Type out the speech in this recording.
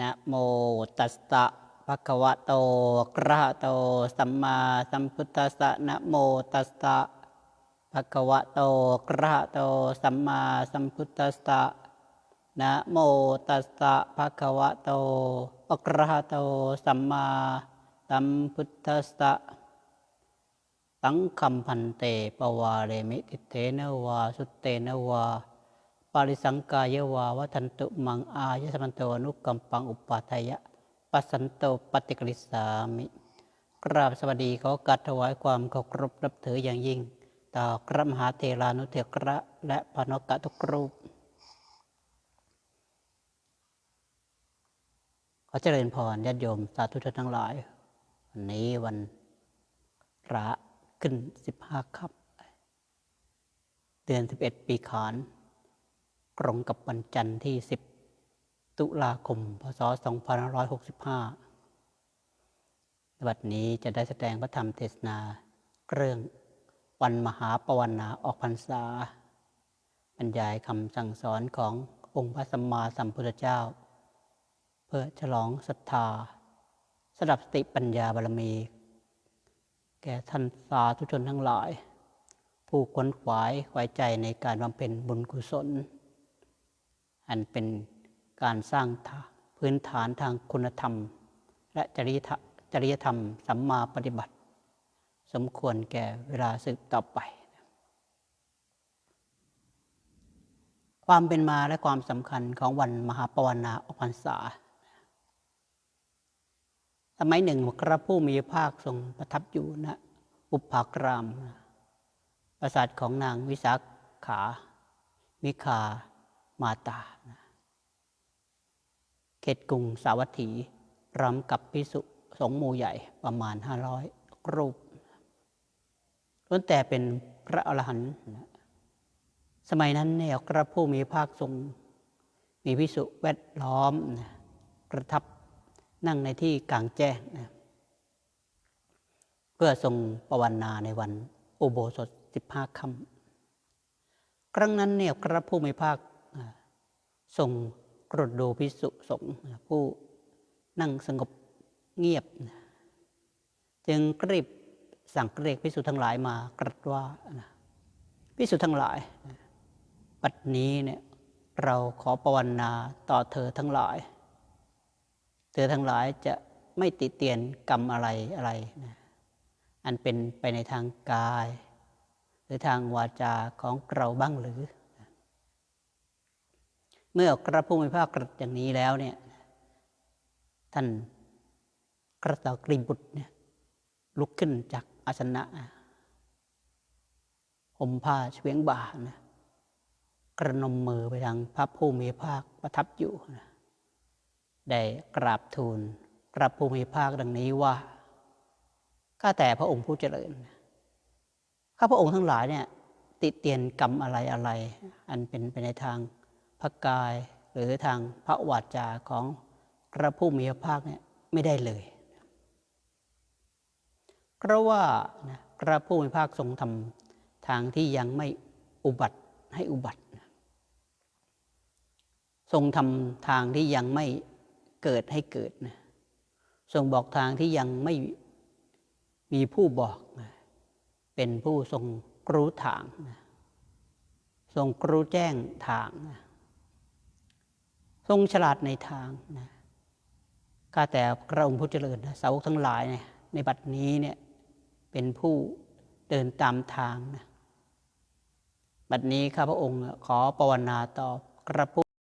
นะโมตัสสะภะคะวะโตอะระหะโต สัมมาสัมพุทธัสสะนะโมตัสสะภะคะวะโตอะระหะโต สัมมาสัมพุทธัสสะนะโมตัสสะภะคะวะโตอะระหะโต สัมมาสัมพุทธัสสะสังคัมพันเตปวาเรมิติเตนวาสุเตนวา ปาริสังกายวาวัทันตุมังอายสมันโตอนุกัมปังอุปาทายะปัสสันโตปฏิกริสามิกราบสวัสดีขอกัดถวายความเคารพนับถืออย่างยิ่ง ต่อพระมหาเทรานุเถระและพนกะทุกรูป ขอเจริญพรญาติโยมสาธุชนทั้งหลาย วันนี้วันพระขึ้นสิบห้าค่ำเดือนสิบเอ็ดปีขาน รงกับวันจันทร์ที่สิบตุลาคม พศสองพันร้อยหกสิบห้าวันนี้จะได้แสดงพระธรรมเทศนาเรื่องวันมหาปวารณาออกพรรษา บรรยายคำสั่งสอนขององค์พระสัมมาสัมพุทธเจ้า เพื่อฉลองศรัทธาสดับสติปัญญาบารมี แก่ท่านสาธุชนทั้งหลาย ผู้ขวนขวายไว้ใจในการบำเพ็ญบุญกุศล อันเป็นการสร้างพื้นฐานทางคุณธรรม และจริยธรรมจริยธรรมสัมมาปฏิบัติ สมควรแก่เวลาสืบต่อไป ความเป็นมาและความสำคัญของวันมหาปวารณาออกพรรษา สมัยหนึ่งพระผู้มีภาคทรงประทับอยู่ณอุปภากราม ปราสาทของนางวิสาขา มิคา มาตาเขตกรุงสาวัตถีร้อมกับพิสุสงมูใหญ่ประมาณห้าร้อยรูปล้วนแต่เป็นพระอรหันต์สมัยนั้นเนี่ยพระผู้มีพระภาคทรง มีพิสุแวดล้อมนะประทับนั่งในที่กลางแจ้งนะเพื่อทรงประวันนาในวันอุโบสถสิบห้าค่ำครั้งนั้นเนี่ยพระผู้มีภาค ทรงกรดดูพิสุสงฆ์ผู้นั่งสงบเงียบ จึงกรีบสั่งเรียกพิสุทั้งหลายมากรัสว่าพิสุทั้งหลายปัจนี้เนี่ยเราขอประวันนาต่อเธอทั้งหลาย เธอทั้งหลายจะไม่ติเตียนกรรมอะไรอะไรนะอันเป็นไปในทางกาย หรือทางวาจาของเราบ้างหรือ เมื่อกระพุ้มิภาคกรัสอย่างนี้แล้วเนี่ย ท่านกระตากริบุตรเนี่ยลุกขึ้นจากอาสนะห่มผ้าเฉียงบ่านะกระนมมือไปทางพระผู้มีพระภาคประทับอยู่นะได้กราบทูลพระภูมิภาคดังนี้ว่า ข้าแต่พระองค์ผู้เจริญ ข้าพระองค์ทั้งหลายเนี่ย ติเตียนกรรมอะไรอะไร อันเป็นไปในทาง พระกายหรือทางพระวาจาของพระผู้มีพระภาคเนี่ยไม่ได้เลยเพราะว่าพระผู้มีพระภาคทรงทำทางที่ยังไม่อุบัติให้อุบัติ ทรงทำทางที่ยังไม่เกิดให้เกิดนะทรงบอกทางที่ยังไม่มีผู้บอกนะเป็นผู้ทรงรู้ทางนะทรงรู้แจ้งทางนะ ทรงฉลาดในทางนะข้าแต่พระองค์ผู้เจริญนะสาวกทั้งหลายเนี่ยในบัดนี้เนี่ยเป็นผู้เดินตามทางนะบัดนี้ข้าพระองค์ขอปวนาต่อ กระผู้